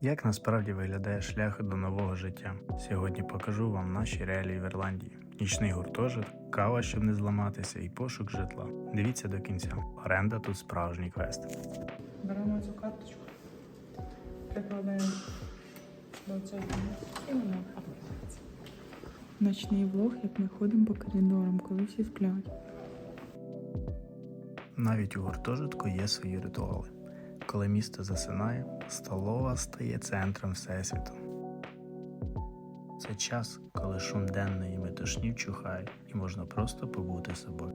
Як насправді виглядає шлях до нового життя? Сьогодні покажу вам наші реалії в Ірландії. Нічний гуртожиток, кава, щоб не зламатися, і пошук житла. Дивіться до кінця. Оренда тут справжній квест. Беремо цю карточку, прикладаємо до цього і вона відкривається. Ночний влог, як ми ходимо по коридорам, коли всі сплять. Навіть у гуртожитку є свої ритуали. Коли місто засинає, столова стає центром всесвіту. Це час, коли шум денної метушні вчухає, і можна просто побути собою.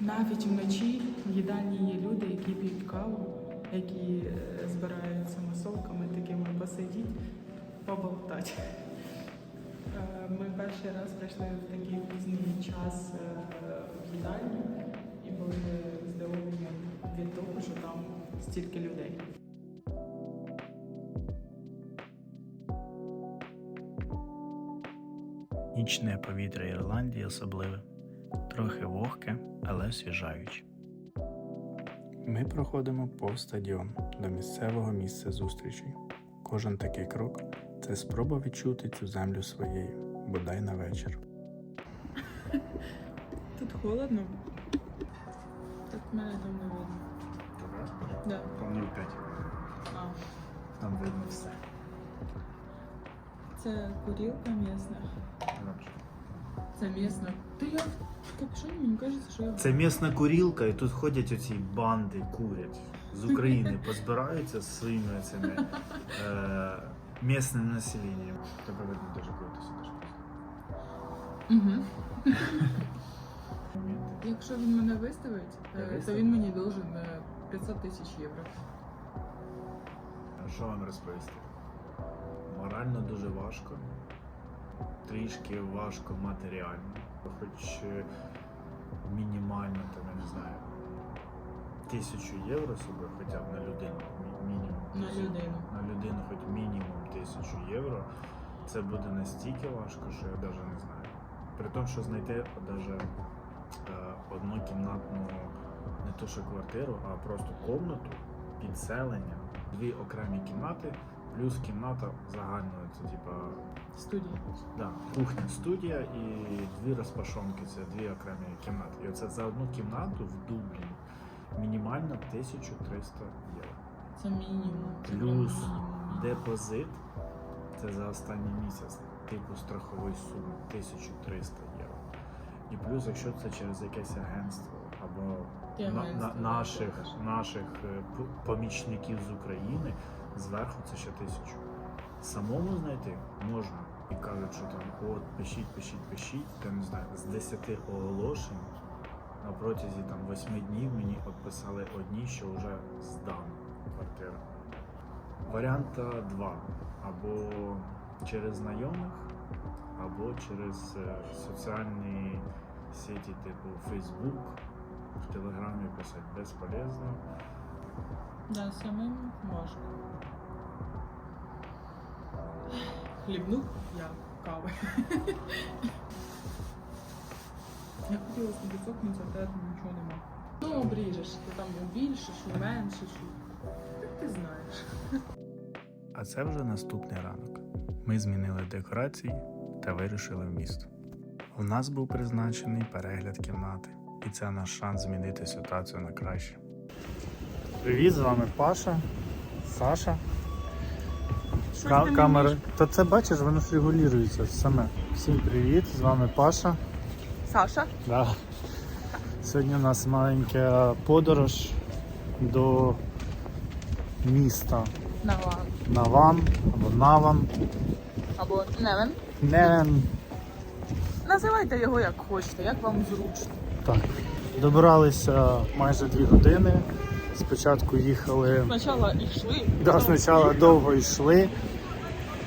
Навіть вночі в їдальні є люди, які п'ють каву, які е, збираються масовками такими посидіть, поболтати. Е, Ми перший раз прийшли в такий пізній час е, в їдальню були здивовані від того, що там стільки людей. Нічне повітря Ірландії особливе, трохи вогке, але освіжаюче. Ми проходимо повз стадіон до місцевого місця зустрічей. Кожен такий крок це спроба відчути цю землю своєю, бодай на вечір. Тут холодно. Так мене там не видно. Да. Повний 5. А, Там видно все. це курілка місна. Це місна. Та я капюшоні мені кажеться, що я Це місна курілка, і тут ходять оці банди, курять з України, позбираються з своїми цими е, місним населенням. Тебе видно дуже круто сидиш. Угу. Якщо він мене виставить, Я е, то він мені должен е, 500 тисяч євро. Що вам розповісти? Морально дуже важко, трішки важко матеріально, хоч е, мінімально, там, я не знаю, тисячу євро собі хоча б на людину. мі- Мінімум. На тисячу- людину. На людину хоч мінімум тисячу євро. Це буде настільки важко, що я навіть не знаю. При тому, що знайти навіть однокімнатну не то що квартиру, а просто комнату, підселення, дві окремі кімнати, плюс кімната загальної, це типа Студії. да, кухня, студія і дві розпашонки, це дві окремі кімнати. І оце за одну кімнату в Дубліні мінімально 1300 євро. Це мінімум. Плюс депозит це за останній місяць, типу страхової суми 1300 євро. І плюс, якщо це через якесь агентство або на, на, наших, наших е, помічників з України, зверху це ще тисячу. Самому знайти можна. І кажуть, що там от пишіть, пишіть, пишіть, там не знаю, з 10 оголошень на протязі там 8 днів мені відписали одні, що вже здано квартира. Варіанта два. Або через знайомих, або через е, соціальні сеті типу Facebook, в Телеграмі писати безполезно. Да, самим важко. Хлібнув я кави. Я хотіла собі цокнутися, а тебе там нічого нема. Ну, обріжеш, ти там більше, що менше, що. Ти знаєш. А це вже наступний ранок. Ми змінили декорації та вирушили в місто. У нас був призначений перегляд кімнати, і це наш шанс змінити ситуацію на краще. Привіт, з вами Паша, Саша. Ка- камери. Та це бачиш, воно ж регулюється саме. Всім привіт, з вами Паша. Саша? Да. Сьогодні у нас маленька подорож до міста Наван. Наван або Наван. Або Невен. Невен. Називайте його як хочете, як вам зручно. Так. Добиралися майже дві години. Спочатку їхали. Спочатку йшли. Да, спочатку довго йшли,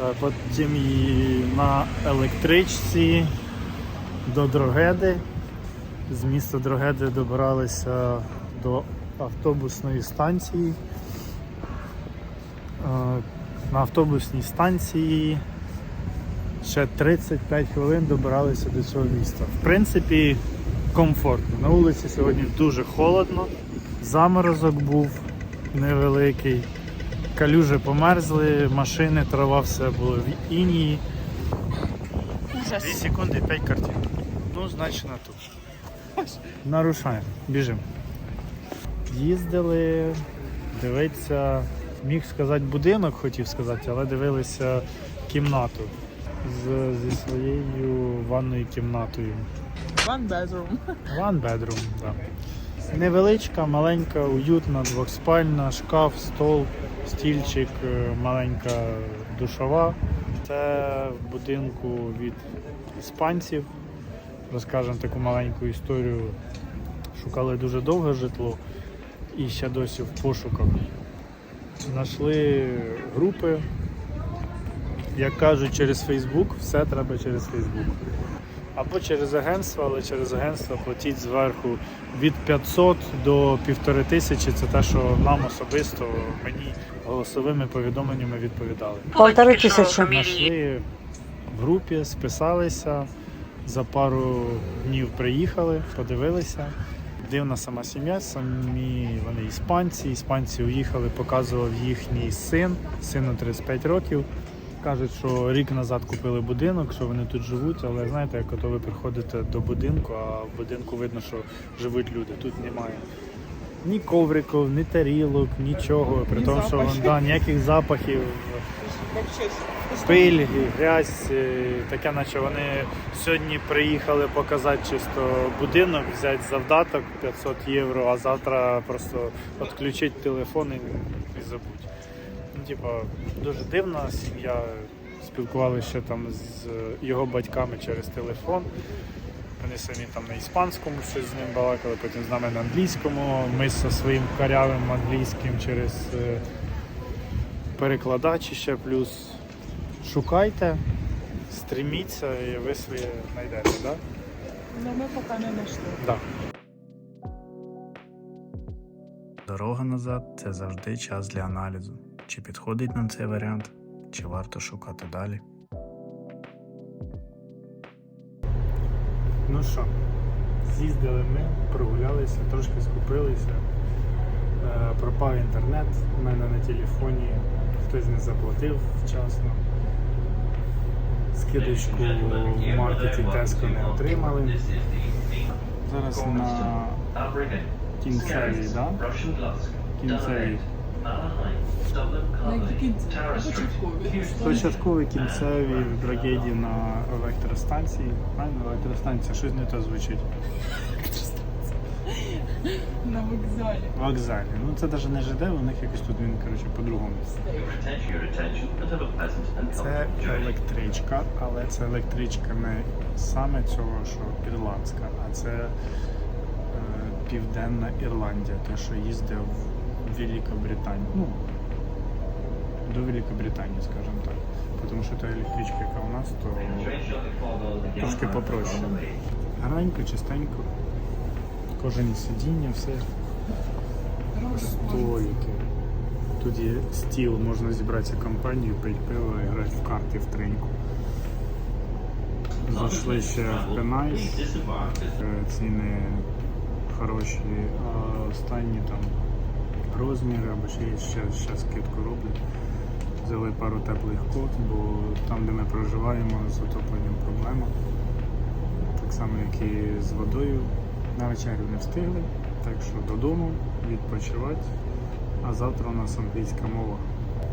е, потім і на електричці до Дрогеди. З міста Дрогеди добиралися до автобусної станції. Е, На автобусній станції ще 35 хвилин добиралися до цього міста. В принципі, комфортно. На вулиці сьогодні дуже холодно, заморозок був. невеликий. Калюжі померзли, машини, трава, все було в інії. Дві секунди, п'ять картин. Ну, значить на тут. Нарушаємо, біжимо. Їздили, дивиться, міг сказати будинок, хотів сказати, але дивилися кімнату з, зі своєю ванною кімнатою. One bedroom. One bedroom, так. Невеличка, маленька, уютна, двохспальна, шкаф, стол, стільчик, е, маленька душова. Це в будинку від іспанців. Розкажемо таку маленьку історію. Шукали дуже довго житло і ще досі в пошуках. Знайшли групи. Як кажуть, через Фейсбук, все треба через Фейсбук. Або через агентство, але через агентство платіть зверху від 500 до 1500. Це те, що нам особисто мені голосовими повідомленнями відповідали. Полторы тысячи. Знайшли в групі, списалися, за пару днів приїхали, подивилися. Дивна сама сім'я, самі вони іспанці. Іспанці уїхали, показував їхній син, сину 35 років. Кажуть, що рік назад купили будинок, що вони тут живуть, але знаєте, як ви приходите до будинку, а в будинку видно, що живуть люди. Тут немає ні ковриків, ні тарілок, нічого. При тому, що да, ніяких запахів, пиль, грязь, е, таке, наче вони сьогодні приїхали показати чисто будинок, взяти завдаток 500 євро, а завтра просто відключити телефон і, забудь. Типа, дуже дивна сім'я. Спілкувалися ще там з його батьками через телефон. Вони самі там на іспанському щось з ним балакали, потім з нами на англійському. Ми зі своїм карявим англійським через е, перекладач ще плюс. Шукайте, стріміться і ви своє знайдете, так? Да? Ну ми поки не знайшли. Да. Дорога назад це завжди час для аналізу. Чи підходить нам цей варіант, чи варто шукати далі. Ну що, з'їздили ми, прогулялися, трошки скупилися. Е, пропав інтернет у мене на телефоні, хтось не заплатив вчасно. Скидочку в маркеті Tesco не отримали. Зараз на кінцевій, да? кінцевій. Початкові. Кінцеві бригеді на електростанції. Правильно, електростанція, щось не то звучить. На вокзалі. Вокзалі. Ну це навіть не ЖД, у них якось тут він коротше по-другому. Це електричка, але це електричка не саме цього, що ірландська, а це е, Південна Ірландія, те, що їздив в Великобританію. Ну, до Великобританії, скажімо так. Тому що та електричка, яка у нас, то трошки попроще. Гарненько, чистенько. Кожені сидіння, все. Столики. Тут є стіл, можна зібратися компанію, пити пиво і грати в карти в треньку. Зайшли ще в Пенайс. Е, Ціни хороші, а останні там розміри або ще є ще, ще скидку роблять. Взяли пару теплих кот, бо там, де ми проживаємо, з отопленням проблема. Так само, як і з водою. На вечерю не встигли, так що додому відпочивати. А завтра у нас англійська мова.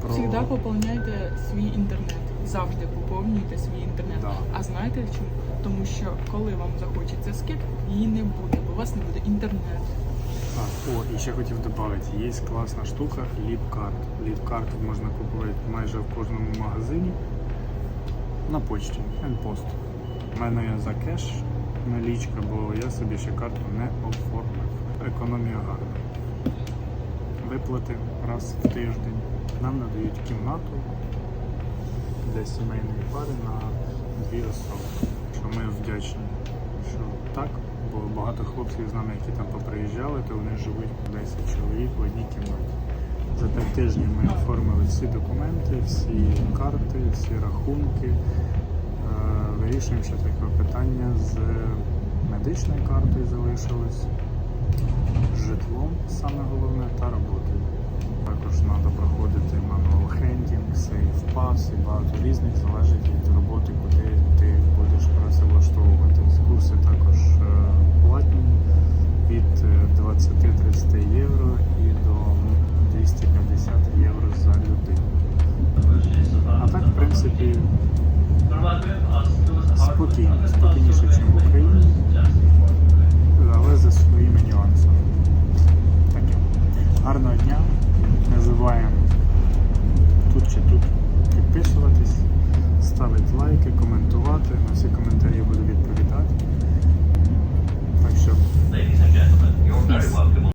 Про... Завжди поповняйте свій інтернет. Завжди поповнюйте свій інтернет. Да. А знаєте чому? Тому що коли вам захочеться скидку, її не буде, бо у вас не буде інтернету. А, о, і ще хотів додати, є класна штука ліпкарт. Ліпкарт можна купувати майже в кожному магазині на почті, N-Post. У мене є за кеш налічка, бо я собі ще карту не оформив. Економія гарна. Виплати раз в тиждень. Нам надають кімнату для сімейної пари на дві особи. Що ми вдячні, що так, бо багато хлопців з нами, які там поприїжджали, то вони живуть 10 чоловік в одній кімнаті. За три тижні ми оформили всі документи, всі карти, всі рахунки. Е, вирішуємо ще таке питання з медичною картою залишилось, житлом саме головне та роботою. Також треба проходити manual handing, сейф пас і багато різних залежить від роботи, куди ти будеш працевлаштовуватись. Курси також від е, 20-30 євро і до 250 євро за людину. А так, в принципі, спокійно, спокійніше, ніж в Україні, але за своїми нюансами. Таке. Гарного дня. Не забуваємо тут чи тут підписуватись, ставити лайки, коментувати. На всі коментарі буду відповідати. Thanks, Ladies and gentlemen, you're very welcome.